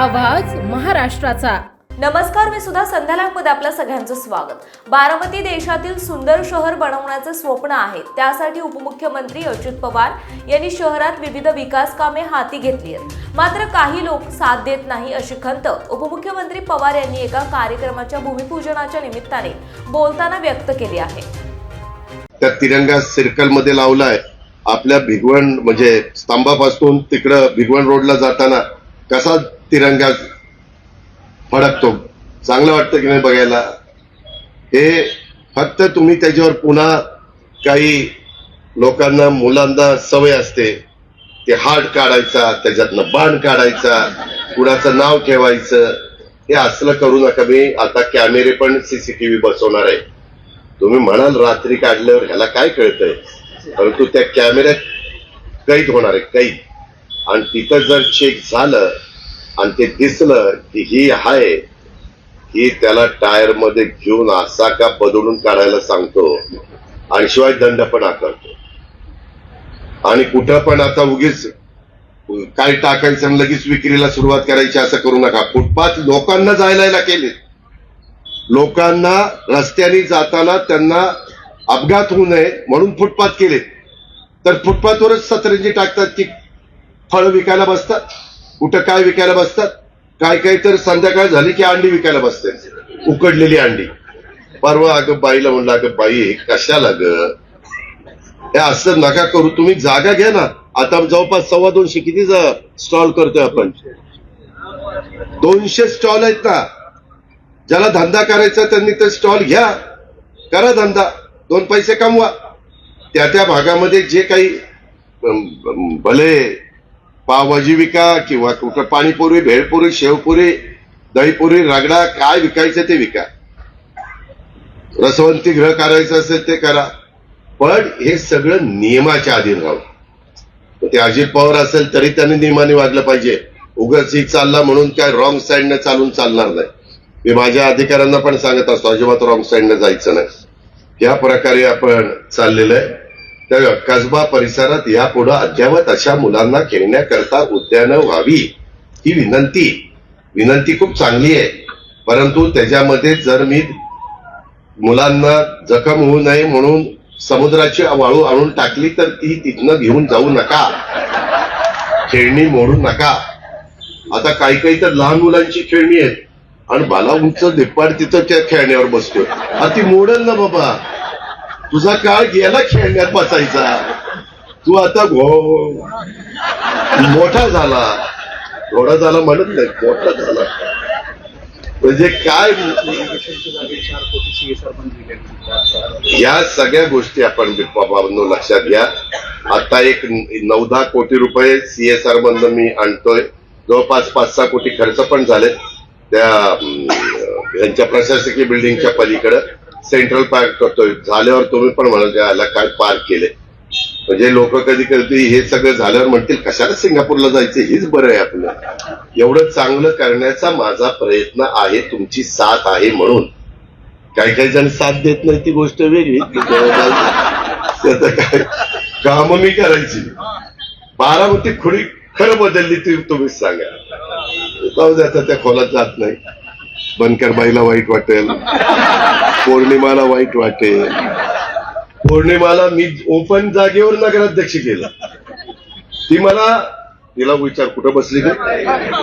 महाराष्ट्राचा. नमस्कार मी सुद्धा संध्यालामध्ये आपल्या सगळ्यांचं स्वागत. बारामती देशातील सुंदर शहर बनवण्याचे स्वप्न आहे. त्यासाठी उपमुख्यमंत्री अजित पवार यांनी शहरात विविध विकास कामे हाती घेतली आहेत. मात्र काही लोक साथ देत नाही अशी खंत उपमुख्यमंत्री पवार यांनी एका कार्यक्रमाच्या भूमिपूजनाच्या निमित्ताने बोलताना व्यक्त केली आहे. त्या तिरंगा सर्कलमध्ये लावलाय. आपल्या भिगवण म्हणजे स्तंभापासून तिकडं भिगवण रोडला जाताना कसा तिरंगा फडकतो. चांगलं वाटतं की नाही बघायला? हे फक्त तुम्ही त्याच्यावर पुन्हा काही लोकांना मुलांना सवय असते. ते हार्ड काढायचा त्याच्यातनं बाण काढायचा कुणाचं नाव ठेवायचं. हे असलं करू नका. मी आता कॅमेरे पण सीसीटीव्ही बसवणार आहे. तुम्ही म्हणाल रात्री काढल्यावर ह्याला काय कळतंय? परंतु त्या कॅमेऱ्यात कैद होणार आहे कैद. आणि तिथं जर चेक झालं आणि ते दिसलं की ही आहे ही त्याला टायरमध्ये घेऊन असा का बदलून काढायला सांगतो आणि शिवाय दंड पण आकारतो. आणि कुठं पण आता उगीच काय टाकायचं लगेच विक्रीला सुरुवात करायची असं करू नका. फुटपाथ लोकांना जायला केले. लोकांना रस्त्याने जाताना त्यांना अपघात होऊ नये म्हणून फुटपाथ केले. तर फुटपाथवरच सतरंजी टाकतात की फळं विकायला बसतात. कुठं काय विकायला बसतात? काय काय तर संध्याकाळ झाली की अंडी विकायला बसते. उकडलेली अंडी. परवा अगं बाईला म्हणलं अगं बाई कशाला ग? असं नका करू तुम्ही जागा घ्या ना. आता जवळपास सव्वा दोनशे किती स्टॉल करतोय आपण. दोनशे स्टॉल आहेत ना. ज्याला धंदा करायचा त्यांनी तर स्टॉल घ्या. करा धंदा. दोन पैसे कमवा. त्या त्या भागामध्ये जे काही भले पावभाजी विका किंवा कुठं पाणीपुरी भेळपुरी शेवपुरी दहीपुरी रगडा काय विकायचं ते विका. रसवंती ग्रह करायचं असेल ते करा. पण हे सगळं नियमाच्या अधीन राहू. ते अजित पवार असेल तरी त्यांनी नियमाने वागलं पाहिजे. उगाच ही चालला म्हणून काय रॉंग साईडनं चालून चालणार नाही. मी माझ्या अधिकाऱ्यांना पण सांगत असतो अजिबात रॉंग साईडनं जायचं नाही. या प्रकारे आपण चाललेलं आहे. त्या कसबा परिसरात यापुढे अद्यावत अशा मुलांना खेळण्याकरता उद्यानं व्हावी ही विनंती. विनंती खूप चांगली आहे. परंतु त्याच्यामध्ये जर मी मुलांना जखम होऊ नये म्हणून समुद्राची वाळू आणून टाकली तर ती तिथनं घेऊन जाऊ नका. खेळणी मोडू नका. आता काही काही तर लहान मुलांची खेळणी आहेत. आणि बाला उंच धिप्पाड तिथं त्या खेळण्यावर बसतोय. अति ती मोडल ना बाबा. तुझा काळ गेला खेळण्यात बसायचा. तू आता घो मोठा झाला. घोडा झाला म्हणत नाही मोठा झाला. म्हणजे काय? या सगळ्या गोष्टी आपण बाबांनो लक्षात घ्या. आता एक नऊ दहा कोटी रुपये सीएसआर मधनं मी आणतोय. जवळपास पाच सहा कोटी खर्च पण झाले त्या यांच्या प्रशासकीय बिल्डिंगच्या पलीकडं. सेंट्रल पार्क करतोय. झाल्यावर तुम्ही पण म्हणाल याला काय पार्क केले म्हणजे लोक कधी कधी हे सगळं झाल्यावर म्हणतील कशाला सिंगापूरला जायचं हेच बरं आहे आपलं. एवढं चांगलं करण्याचा माझा प्रयत्न आहे तुमची साथ आहे म्हणून. काही काही जण साथ देत नाही ती गोष्ट वेगळी. त्याचं काय काम मी करायची. बारामती खुडी खरं बदलली ती तुम्हीच सांगा. जाऊ द्या त्या खोलात जात नाही. बनकर बाईला वाईट वाटेल. पौर्णिमाला वाईट वाटेल पौर्णिमाला मी ओपन जागेवर नगराध्यक्ष केला. ती मला तिला विचार कुठं बसली का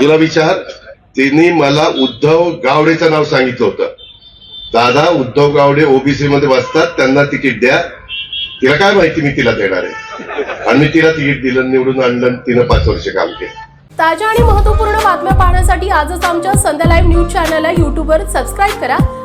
तिला विचार तिने मला उद्धव गावडेचं नाव सांगितलं होतं. दादा उद्धव गावडे ओबीसी मध्ये बसतात त्यांना तिकीट द्या. तिला काय माहिती मी तिला देणार आहे? आणि मी तिला तिकीट दिलं निवडून आणलं तिनं पाच वर्ष काम केलं. ताज्या आणि महत्त्वपूर्ण बातम्या पाहण्यासाठी आजच आमच्या संध्या लाईव्ह न्यूज चॅनलला युट्यूबवर सबस्क्राईब करा.